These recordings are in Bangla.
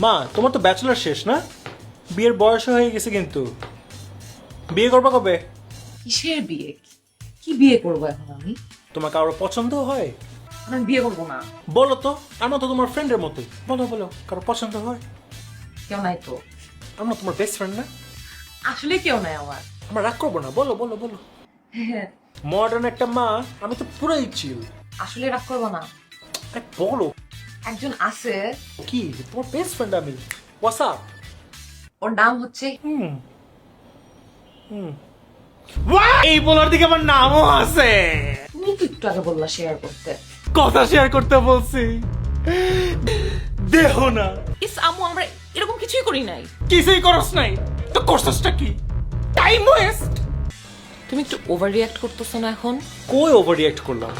মা তোমার তো ব্যাচেলার শেষ না? বিয়ের বয়স হয়ে গেছে কিন্তু। বিয়ে করবা কবে? কিসের বিয়ে? কি বিয়ে করব এখন আমি? তোমার কারও পছন্দ হয়? আমি বিয়ে করব না। বলো তো আমরা তো তোমার ফ্রেন্ডের মতোই। বলো বলো কারও পছন্দ হয়? কেউ নাই তো। আমরা তোমার বেস্ট ফ্রেন্ড না? আসলে কেউ নাই আমার। আমরা রাগ করব না বলো বলো বলো। হ্যাঁ। মডার্ন একটা মা আমি তো পুরাই চিল আসলে রাগ করব না। বলো। একজন আছে। কি? তোমার বেস্ট ফ্রেন্ড আমি। হোয়াটসঅ্যাপ ওর নাম হচ্ছে হুম। হুম। এই বলার দিকে আমার নামও আছে। তুমি তো একটু আগে বললা শেয়ার করতে। কথা শেয়ার করতে বলছি। দেহ না। ইস আমু আমরা এরকম কিছুই করি নাই। কিছুই করস নাই। তো করছসটা কি? টাইম ওয়েস্ট তুমি একটু ওভার রিয়াক্ট করতেছো না এখন? কই ওভার রিঅ্যাক্ট করলাম?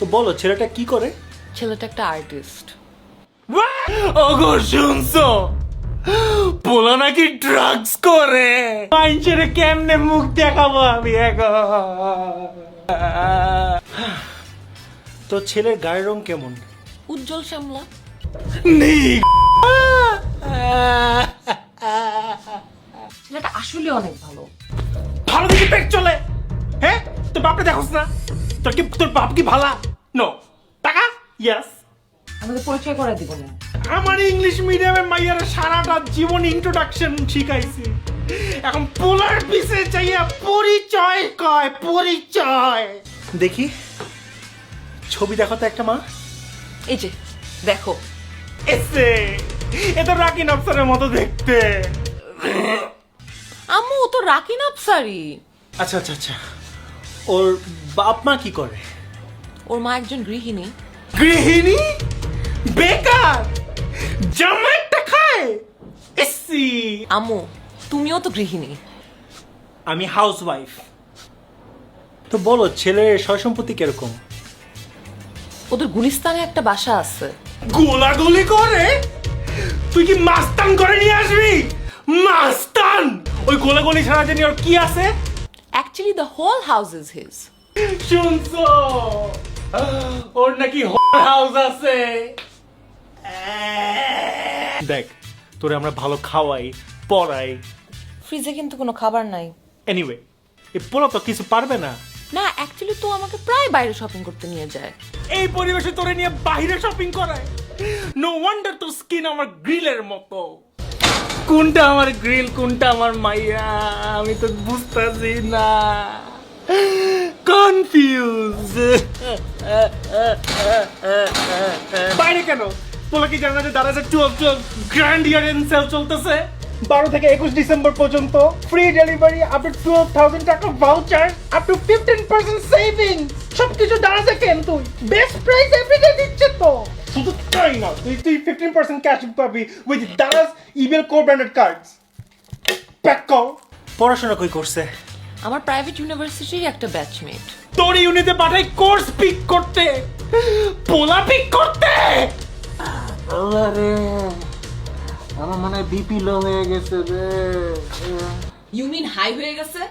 তো বলো ছেলেটা কি করে? ছেলেটা একটা আর্টিস্ট ওগো শুনছো? পোলা নাকি ড্রাগস করে। মানুষের কেমনে মুখ দেখাবো আমি তো ছেলের গায়ের রং কেমন? উজ্জ্বল শ্যামলা। নেই। ছেলেটা আসলে অনেক ভালো। ভালো দিকে পেট চলে। হ্যাঁ? তোর বাপকে দেখোস না। তোর কি তোর বাপ কি ভালা? নো টাকা? ইয়েস আমাদের পরিচয় করে দিব না। আমার ইংলিশ মিডিয়ামে মাইয়ার সারাটা জীবন ইন্ট্রোডাকশন শিখাইছি। এখন পোলার পিছে চাইয়া পরিচয় কয় পরিচয়। দেখি ছবি দেখো তো একটা মা। এই যে দেখো। এসে এ তো রাকিন আফসারের মতো দেখতে। আম্মু ও তো রাকিন আফসারি আচ্ছা আচ্ছা আচ্ছা। ওর বাপ মা কি করে? ওর মা একজন গৃহিণী। গৃহিণী? বেকার। জামাইটা খায়। এসি। আম্মু তুমিও তো গৃহিণী। আমি হাউস ওয়াইফ তো বলো ছেলের সয় সম্পত্তি কীরকম? ওদের গুলিস্তানে একটা বাসা আছে। গোলাগুলি করে? তুই কি মাস্তান করে নিয়ে আসবি? মাস্তান! ওই গোলাগুলি ছাড়া জানি ওর কি আছে? Actually the whole house is his শুনছো? ওর নাকি হোল হাউস আছে। দেখ তোরে আমরা ভালো খাওয়াই পড়াই। ফ্রিজে কিন্তু কোনো খাবার নাই। এনিওয়ে এ পোলা তো কিছু পারবে না। না অ্যাকচুয়ালি তো আমাকে প্রায় বাইরে শপিং করতে নিয়ে যায়। এই পরিবেশে তোরে নিয়ে বাইরে শপিং করায়। নো ওয়ান্ডার তোর স্কিন আমার গ্রিলের মতো। কোনটা আমার গ্রিল কোনটা আমার মাইয়া আমি তো বুঝতেছি না। কনফিউজ বাইরে কেন? বলে কি জানা যে দারাজে twelve twelve grand year end sale চলতেছে বারো থেকে একুশ ডিসেম্বর পর্যন্ত free delivery up to twelve thousand টাকা voucher up to fifteen percent saving সবকিছু দারাজে কেন তুই? বেস্ট প্রাইস এভরিডে দিচ্ছে তো। শুধু তাই না তুই তুই ফিফটিন পার্সেন্ট ক্যাশ পাবি with Daraz EBL co branded cards pack কর। পড়াশোনা কই করছে? আমার প্রাইভেট ইউনিভার্সিটির একটা ব্যাচমেট তোর ইউনিতে পাঠাই কোর্স পিক করতে। পোলা পিক করতে। আরে আমার মনে হয় বিপি লো হয়ে গেছে রে। ইউ মিন হাই হয়ে গেছে?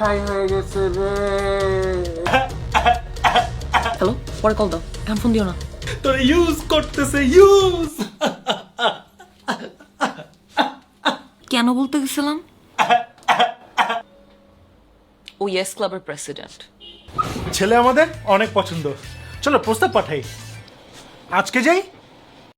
হাই হয়ে গেছে রে। হ্যালো পরে কল দাও। এখন ফোন দিও না। তোর ইউজ করতেছে ইউজ কেন বলতে গেছিলাম? ও ইয়েস ক্লাবের প্রেসিডেন্ট ছেলে আমাদের অনেক পছন্দ। চলো প্রস্তাব পাঠাই। আজকে যাই?